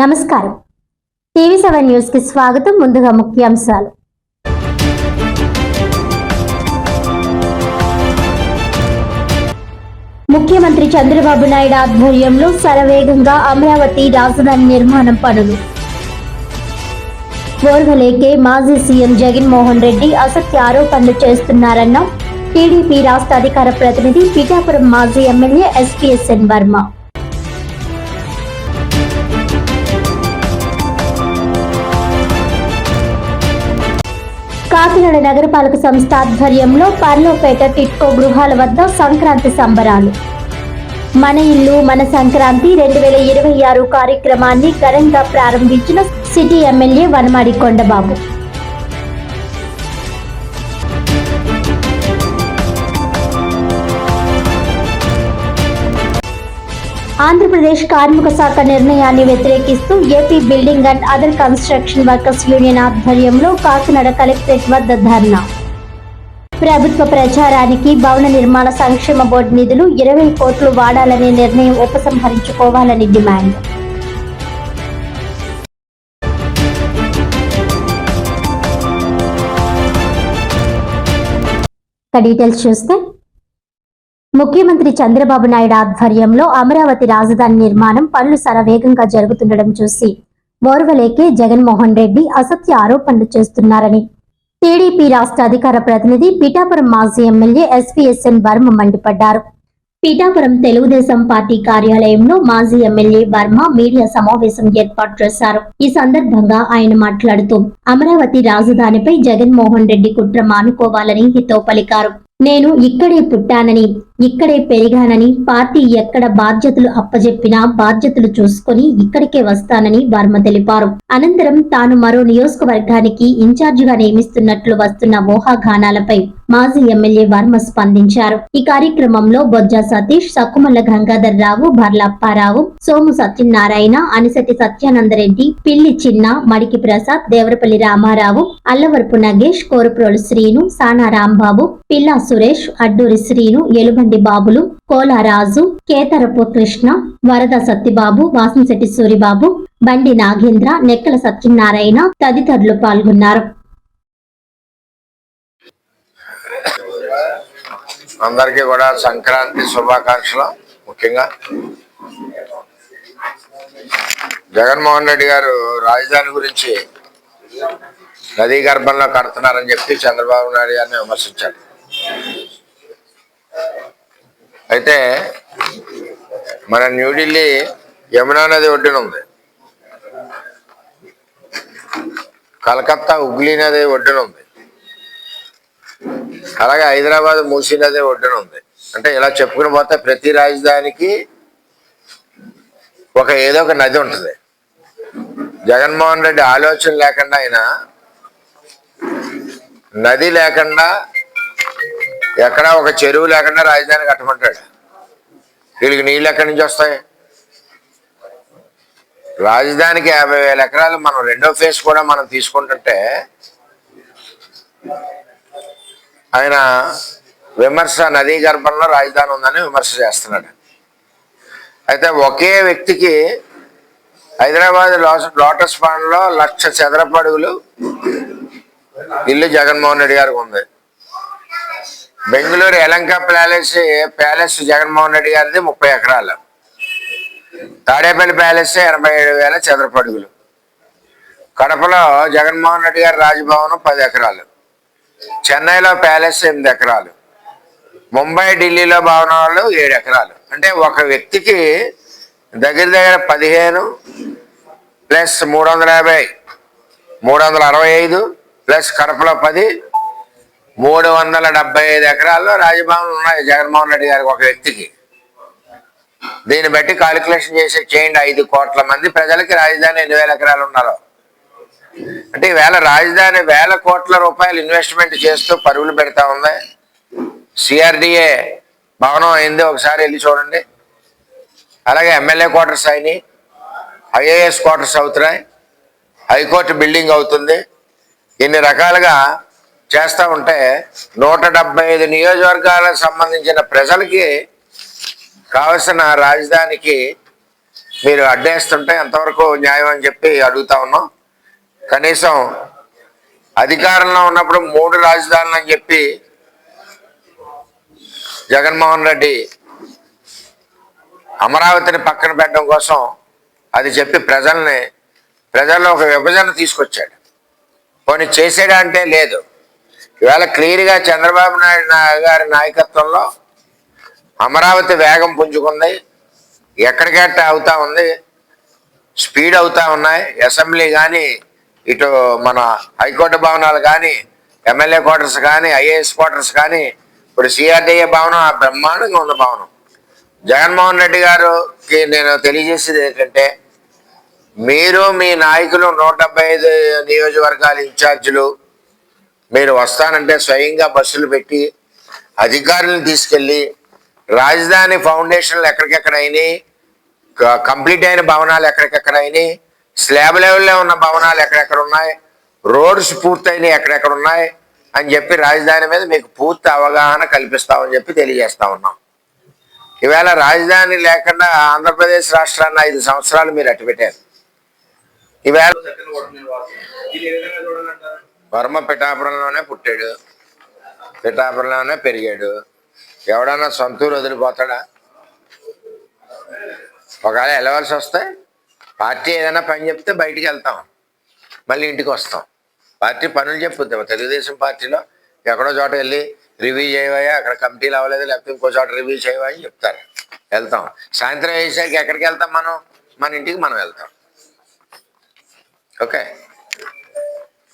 నమస్కారం. TV seven న్యూస్కి స్వాగతం. ముందుగా ముఖ్యాంశాలు. ముఖ్యమంత్రి చంద్రబాబు నాయుడు ఆధ్వర్యంలో శరవేగంగా అమరావతి రాజధాని నిర్మాణం పనులు. ఓర్వలేకే మాజీ సీఎం జగన్మోహన్ రెడ్డి అసత్య ఆరోపణలు చేస్తున్నారన్న టీడీపీ రాష్ట్ర అధికార ప్రతినిధి పిఠాపురం మాజీ ఎమ్మెల్యే ఎస్పీఎస్ఎన్ వర్మ. కాకినాడ నగరపాలక సంస్థ ఆధ్వర్యంలో పర్లోపేట టిట్కో గృహాల వద్ద సంక్రాంతి సంబరాలు. మన ఇల్లు మన సంక్రాంతి రెండు వేల ఇరవై ఆరు కార్యక్రమాన్ని ఘనంగా ప్రారంభించిన సిటీ ఎమ్మెల్యే వనమాడి కొండబాబు. ఆంధ్రప్రదేశ్ కార్మిక శాఖ నిర్ణయాన్ని వ్యతిరేకిస్తూ AP building and other construction workers union ఆధ్వర్యంలో కాకినాడ కలెక్టరేట్ వద్ద ధర్నా. ప్రభుత్వ ప్రచారానికి భవన నిర్మాణ సంక్షేమ బోర్డు నిధులు ఇరవై కోట్లు వాడాలనే నిర్ణయం ఉపసంహరించుకోవాలని డిమాండ్. డీటెయిల్స్ చూస్తే ముఖ్యమంత్రి చంద్రబాబు నాయుడు ఆధ్వర్యంలో అమరావతి రాజధాని నిర్మాణం పనులు శరవేగంగా జరుగుతుండడం చూసి ఓర్వలేకే జగన్మోహన్ రెడ్డి అసత్య ఆరోపణలు చేస్తున్నారని. టీడీపీ రాష్ట్ర అధికార ప్రతినిధి పిఠాపురం మాజీ ఎమ్మెల్యే ఎస్పీఎస్ఎన్ వర్మ మండిపడ్డారు. పిఠాపురం తెలుగుదేశం పార్టీ కార్యాలయంలో మాజీ ఎమ్మెల్యే వర్మ మీడియా సమావేశం ఏర్పాటు చేశారు. ఈ సందర్భంగా ఆయన మాట్లాడుతూ అమరావతి రాజధానిపై జగన్మోహన్ రెడ్డి కుట్ర మానుకోవాలని హితో పలికారు. నేను ఇక్కడే పుట్టానని ఇక్కడే పెరిగానని పార్టీ ఎక్కడ బాధ్యతలు అప్పజెప్పినా బాధ్యతలు చూసుకొని ఇక్కడికే వస్తానని వర్మ తెలిపారు. అనంతరం తాను మరో నియోజకవర్గానికి ఇన్ఛార్జిగా నియమిస్తున్నట్లు వస్తున్న ఊహాగానాలపై మాజీ ఎమ్మెల్యే వర్మ స్పందించారు. ఈ కార్యక్రమంలో బొజ్జ సతీష్ సక్కుమల్ల గంగాధర్ రావు భర్లప్పారావు సోము సత్యనారాయణ అనిసతి సత్యానందరెడ్డి పిల్లి చిన్న మడికి ప్రసాద్ దేవరపల్లి రామారావు అల్లవరపు నగేష్ కోరుప్రోలు శ్రీను సానా రాంబాబు పిల్లా సురేష్ అడ్డూరి శ్రీను ఎలుబండి బాబులు కోలారాజు కేతరపు కృష్ణ వరద సత్తిబాబు వాసంశెట్టి సూరిబాబు బండి నాగేంద్ర నెక్కల సత్యనారాయణ తదితరులు పాల్గొన్నారు. అందరికీ కూడా సంక్రాంతి శుభాకాంక్షలు ముఖ్యంగా. జగన్మోహన్ రెడ్డి గారు రాజధాని గురించి నదీ గర్భంలో కడుతున్నారని చెప్పి చంద్రబాబు నాయుడు గారిని విమర్శించారు. అయితే మన న్యూఢిల్లీ యమునా నది ఒడ్డున ఉంది. కలకత్తా హుగ్లీ నది ఒడ్డున ఉంది. అలాగే హైదరాబాద్ మూసీ నది ఒడ్డున ఉంది. అంటే ఇలా చెప్పుకుని పోతే ప్రతి రాజధానికి ఒక ఏదో ఒక నది ఉంటుంది. జగన్మోహన్ రెడ్డి ఆలోచన లేకుండా ఆయన నది లేకుండా ఎక్కడా ఒక చెరువు లేకుండా రాజధాని కట్టమంటాడు. వీళ్ళకి నీళ్ళు ఎక్కడి నుంచి వస్తాయి? రాజధానికి యాభై వేల ఎకరాలు మనం రెండో ఫేజ్ కూడా మనం తీసుకుంటుంటే ఆయన విమర్శ నదీ గర్భంలో రాజధాని ఉందని విమర్శ చేస్తున్నాడు. అయితే ఒకే వ్యక్తికి హైదరాబాద్ లోటస్ పాండ్లో లక్ష చదరపడుగులు ఇల్లు జగన్మోహన్ రెడ్డి గారికి ఉంది. బెంగళూరు ఎలంక ప్యాలెస్ ప్యాలెస్ జగన్మోహన్ రెడ్డి గారిది ముప్పై ఎకరాలు. తాడేపల్లి ప్యాలెస్ ఎనభై ఏడు వేల చదరపడుగులు కడపలో జగన్మోహన్ రెడ్డి గారి రాజభవనం పది ఎకరాలు. చెన్నైలో ప్యాలెస్ ఎనిమిది ఎకరాలు. ముంబై ఢిల్లీలో భవనాలు ఏడు ఎకరాలు. అంటే ఒక వ్యక్తికి దగ్గర దగ్గర పదిహేను ప్లస్ మూడు వందల యాభై మూడు వందల అరవై ఐదు ప్లస్ కడపలో పది మూడు వందల డెబ్బై ఐదు ఎకరాల్లో రాజభవన్లు ఉన్నాయి జగన్మోహన్ రెడ్డి గారికి ఒక వ్యక్తికి. దీన్ని బట్టి కాలిక్యులేషన్ చేసి చేయండి ఐదు కోట్ల మంది. ప్రజలకి రాజధాని ఎన్ని వేల ఎకరాలు ఉన్నారు. అంటే ఈవేళ రాజధాని వేల కోట్ల రూపాయలు ఇన్వెస్ట్మెంట్ చేస్తూ పరుగులు పెడతా ఉంది. సిఆర్డిఏ భవనం అయింది ఒకసారి వెళ్ళి చూడండి. అలాగే ఎమ్మెల్యే క్వార్టర్స్ అయినాయి. ఐఏఎస్ క్వార్టర్స్ అవుతున్నాయి. హైకోర్టు బిల్డింగ్ అవుతుంది. ఇన్ని రకాలుగా చేస్తూ ఉంటే నూట డెబ్బై ఐదు నియోజకవర్గాలకు సంబంధించిన ప్రజలకి కావలసిన రాజధానికి మీరు అడ్డేస్తుంటే ఎంతవరకు న్యాయం అని చెప్పి అడుగుతా ఉన్నాం. కనీసం అధికారంలో ఉన్నప్పుడు మూడు రాజధానులు అని చెప్పి జగన్మోహన్ రెడ్డి అమరావతిని పక్కన పెట్టడం కోసం అది చెప్పి ప్రజల్ని ప్రజల్లో ఒక విభజన తీసుకొచ్చాడు. పోనీ చేసేడా అంటే లేదు. ఇవాళ క్లియర్గా చంద్రబాబు నాయుడు నా- గారి నాయకత్వంలో అమరావతి వేగం పుంజుకుంది. ఎక్కడికెట్ట అవుతా ఉంది? స్పీడ్ అవుతా ఉన్నాయి. అసెంబ్లీ కానీ ఇటు మన హైకోర్టు భవనాలు కానీ ఎమ్మెల్యే క్వార్టర్స్ కానీ ఐఏఎస్ క్వార్టర్స్ కానీ ఇప్పుడు సిఆర్డీఏ భవనం ఆ బ్రహ్మాండంగా ఉంది భవనం. జగన్మోహన్ రెడ్డి గారుకి నేను తెలియజేసేది ఏంటంటే మీరు మీ నాయకులు నూట డెబ్బై ఐదు నియోజకవర్గాల ఇన్ఛార్జీలు మీరు వస్తానంటే స్వయంగా బస్సులు పెట్టి అధికారులను తీసుకెళ్ళి రాజధాని ఫౌండేషన్లు ఎక్కడికెక్కడ అయినాయి కంప్లీట్ అయిన భవనాలు ఎక్కడికెక్కడ అయినాయి స్లాబ్ లెవెల్లో ఉన్న భవనాలు ఎక్కడెక్కడ ఉన్నాయి రోడ్స్ పూర్తయినాయి ఎక్కడెక్కడ ఉన్నాయి అని చెప్పి రాజధాని మీద మీకు పూర్తి అవగాహన కల్పిస్తామని చెప్పి తెలియజేస్తా ఉన్నాం. ఈవేళ రాజధాని లేకుండా ఆంధ్రప్రదేశ్ రాష్ట్రాన్ని ఐదు సంవత్సరాలు మీరు అట్టుపెట్టారు. ఈవేళ వర్మ పిఠాపురంలోనే పుట్టాడు. పిఠాపురంలోనే పెరిగాడు. ఎవడన్నా సొంతూరు వదిలిపోతాడా? ఒకవేళ వెళ్ళవలసి వస్తే పార్టీ ఏదైనా పని చెప్తే బయటికి వెళ్తాం. మళ్ళీ ఇంటికి వస్తాం. పార్టీ పనులు చెప్పుద్ది తెలుగుదేశం పార్టీలో ఎక్కడో చోట వెళ్ళి రివ్యూ చేయవయ్యా అక్కడ కమిటీలు అవ్వలేదు లేకపోతే ఇంకో చోట రివ్యూ చేయవా అని చెప్తారు. వెళ్తాం. సాయంత్రం వేసాక ఎక్కడికి వెళ్తాం మనం? మన ఇంటికి మనం వెళ్తాం. ఓకే?